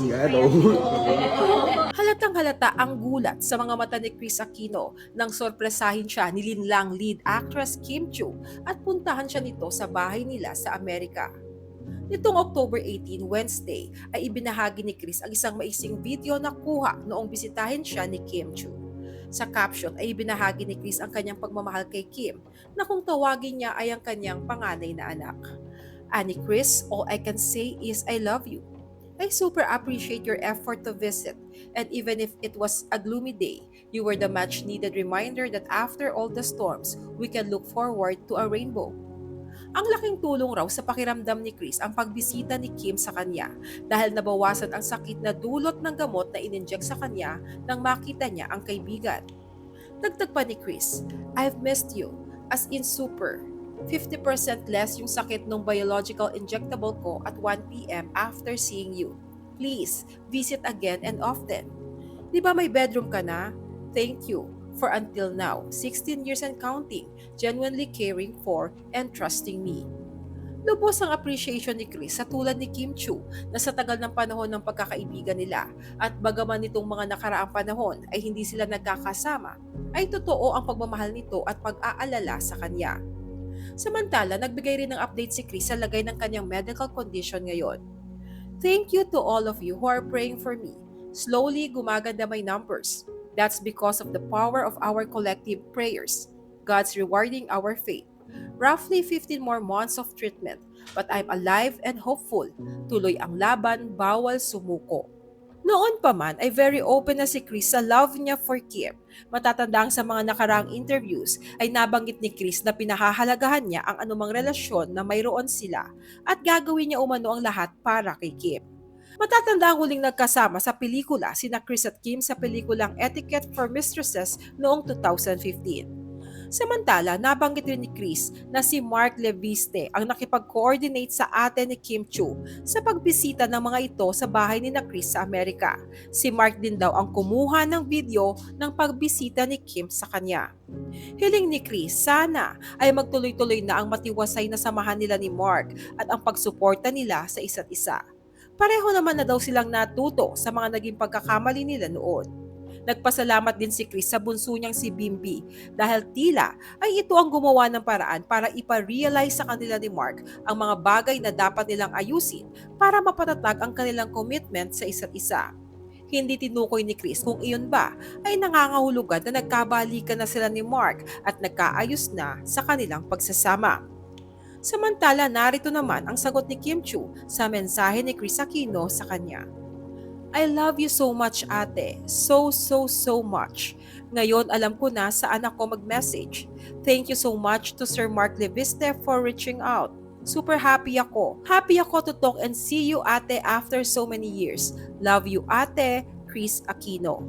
Tito. Halatang halata ang gulat sa mga mata ni Chris Aquino nang sorpresahin siya ni Linlang lead actress Kim Chu at puntahan siya nito sa bahay nila sa Amerika. Nitong October 18, Wednesday, ay ibinahagi ni Chris ang isang maising video na kuha noong bisitahin siya ni Kim Chu. Sa caption ay ibinahagi ni Chris ang kanyang pagmamahal kay Kim na kung tawagin niya ay ang kanyang panganay na anak. Ani Chris, all I can say is I love you. I super appreciate your effort to visit and even if it was a gloomy day, you were the much needed reminder that after all the storms, we can look forward to a rainbow. Ang laking tulong raw sa pakiramdam ni Chris ang pagbisita ni Kim sa kanya dahil nabawasan ang sakit na dulot ng gamot na ininject sa kanya nang makita niya ang kaibigan. Dagdag pa ni Chris, I've missed you, as in super. 50% less yung sakit ng biological injectable ko at 1pm after seeing you. Please, visit again and often. Di ba may bedroom ka na? Thank you for until now, 16 years and counting, genuinely caring for and trusting me. Lubos ang appreciation ni Chris sa tulad ni Kim Chu na sa tagal ng panahon ng pagkakaibigan nila at bagaman nitong mga nakaraang panahon ay hindi sila nagkakasama, ay totoo ang pagmamahal nito at pag-aalala sa kanya. Samantala, nagbigay rin ng update si Chris sa lagay ng kanyang medical condition ngayon. Thank you to all of you who are praying for me. Slowly gumaganda my numbers. That's because of the power of our collective prayers. God's rewarding our faith. Roughly 15 more months of treatment, but I'm alive and hopeful. Tuloy ang laban, bawal sumuko. Noon pa man ay very open na si Chris sa love niya for Kim. Matatandang sa mga nakaraang interviews ay nabanggit ni Chris na pinahahalagahan niya ang anumang relasyon na mayroon sila at gagawin niya umano ang lahat para kay Kim. Matatanda ang huling nagkasama sa pelikula sina Chris at Kim sa pelikulang Etiquette for Mistresses noong 2015. Samantala, nabanggit rin ni Chris na si Mark Leviste ang nakipag-coordinate sa ate ni Kim Chu sa pagbisita ng mga ito sa bahay ni na Chris sa Amerika. Si Mark din daw ang kumuha ng video ng pagbisita ni Kim sa kanya. Hiling ni Chris, sana ay magtuloy-tuloy na ang matiwasay na samahan nila ni Mark at ang pagsuporta nila sa isa't isa. Pareho naman na daw silang natuto sa mga naging pagkakamali nila noon. Nagpasalamat din si Chris sa bunso niyang si Bimbi dahil tila ay ito ang gumawa ng paraan para ipa-realize sa kanila ni Mark ang mga bagay na dapat nilang ayusin para mapatatag ang kanilang commitment sa isa't isa. Hindi tinukoy ni Chris kung iyon ba ay nangangahulugan na nagkabalikan na sila ni Mark at nagkaayos na sa kanilang pagsasama. Samantala, narito naman ang sagot ni Kim Chu sa mensahe ni Chris Aquino sa kanya. I love you so much ate. So, so, so much. Ngayon alam ko na saan ako mag-message. Thank you so much to Sir Mark Leviste for reaching out. Super happy ako. Happy ako to talk and see you ate after so many years. Love you ate, Chris Aquino.